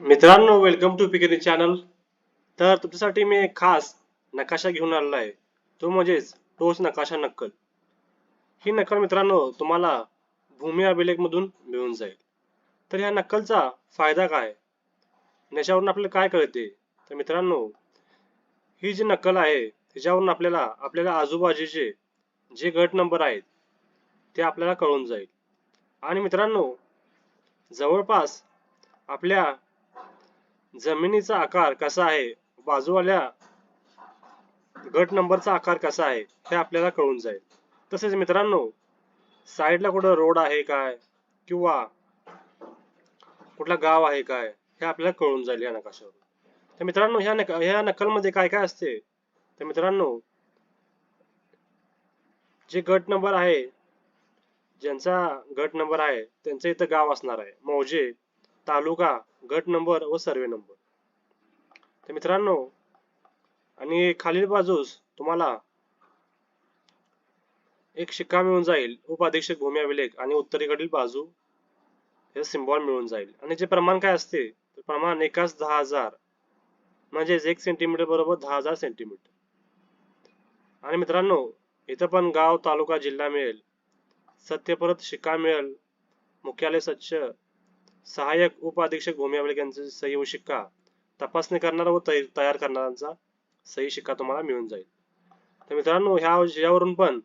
मित्रांनो welcome to पिकनी channel तर तुमच्यासाठी मी एक खास नकाशा घेऊन आलेला आहे. तो म्हणजेच टोच नकाशा नक्कल. ही नक्कल मित्रांनो तुम्हाला भूमी अभिलेखमधून मिळून जाईल. तर ह्या नक्कलचा फायदा काय? याच्यावरून आपल्याला काय कळते? तर मित्रांनो ही जी नक्कल आहे त्याच्यावरून आपल्याला आपल्याला आजूबाजूचे जे गट नंबर आहेत ते आपल्याला कळून जाईल. आणि मित्रांनो जवळपास आपल्या जमिनीचा आकार कसा आहे? बाजूवाल्या गट नंबरचा आकार कसा आहे? हे आपल्याला कळून जाईल. तसेच मित्रांनो साईडला कुठं रोड आहे काय? किंवा कुठला गाव आहे काय? हे आपल्याला कळून जाईल या नकाशावर तर मित्रांनो ह्या नक ह्या नकलमध्ये काय काय असते? तर मित्रांनो जे गट नंबर आहे ज्यांचा गट नंबर आहे त्यांचं इथं गाव असणार आहे. मौजे तालुका गट नंबर व सर्वे नंबर. तर मित्रांनो आणि खालील बाजूस तुम्हाला एक शिक्का मिळून जाईल उपाधीक्षक भूमी अभिलेख आणि उत्तरेकडील बाजू हे सिम्बॉल मिळून जाईल. आणि जे प्रमाण काय असते तर प्रमाण एकाच दहा हजार म्हणजेच एक सेंटीमीटर बरोबर दहा हजार सेंटीमीटर आणि मित्रांनो इथं पण गाव तालुका जिल्हा मिळेल. सत्यपरत शिक्का मिळेल. मुख्यालय स्वच्छ सहाय्यक उपाधीक्षक भूमी अभिलेख सही व शिक्का तपासणी करणारा व तयार करणाऱ्यांचा सही शिक्का तुम्हाला मिळून जाईल. तर मित्रांनो ह्या यावरून पण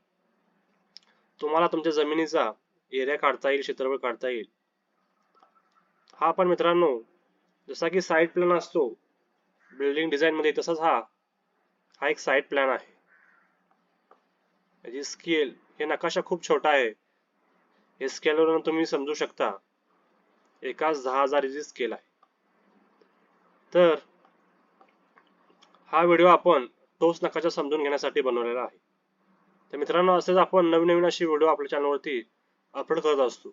तुम्हाला तुमच्या जमिनीचा एरिया काढता येईल क्षेत्रफळ काढता येईल. हा पण मित्रांनो जसा की साईड प्लॅन असतो बिल्डिंग डिझाईन मध्ये तसाच हा हा एक साईड प्लॅन आहे. म्हणजे स्केल हे नकाशा खूप छोटा आहे. हे स्केलवरून तुम्ही समजू शकता. एकाच दहा रिलीज स्केल आहे तर हा व्हिडिओ आपण ठोस नकाशा समजून घेण्यासाठी बनवलेला आहे. तर मित्रांनो असेच आपण नवीन नवीन अशी व्हिडिओ आपल्या चॅनलवरती अपलोड करत असतो.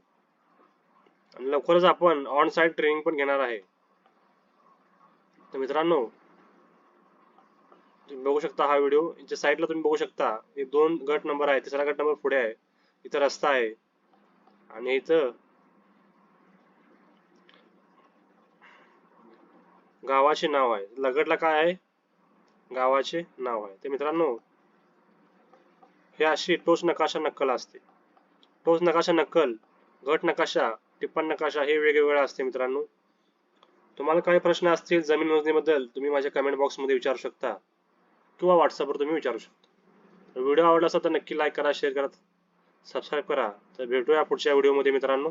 आणि लवकरच आपण ऑन साईट ट्रेनिंग पण घेणार आहे. तर मित्रांनो तुम्ही बघू शकता हा व्हिडिओ. याच्या साईडला तुम्ही बघू शकता हे दोन गट नंबर आहे तिसरा गट नंबर पुढे आहे. इथं रस्ता आहे. आणि इथं गावाचे नाव आहे. लगडला काय आहे? गावाचे नाव आहे. तर मित्रांनो हे अशी टोच नकाशा नक्कल असते. टोच नकाशा नक्कल गट नकाशा टिप्पण नकाशा हे वेगवेगळे असते मित्रांनो. तुम्हाला काही प्रश्न असतील जमीन मोजणीबद्दल तुम्ही माझ्या कमेंट बॉक्समध्ये विचारू शकता. किंवा व्हॉट्सअपवर तुम्ही विचारू शकता. व्हिडिओ आवडला असेल तर नक्की लाईक करा शेअर करा सबस्क्राईब करा. तर भेटूया पुढच्या व्हिडिओमध्ये मित्रांनो.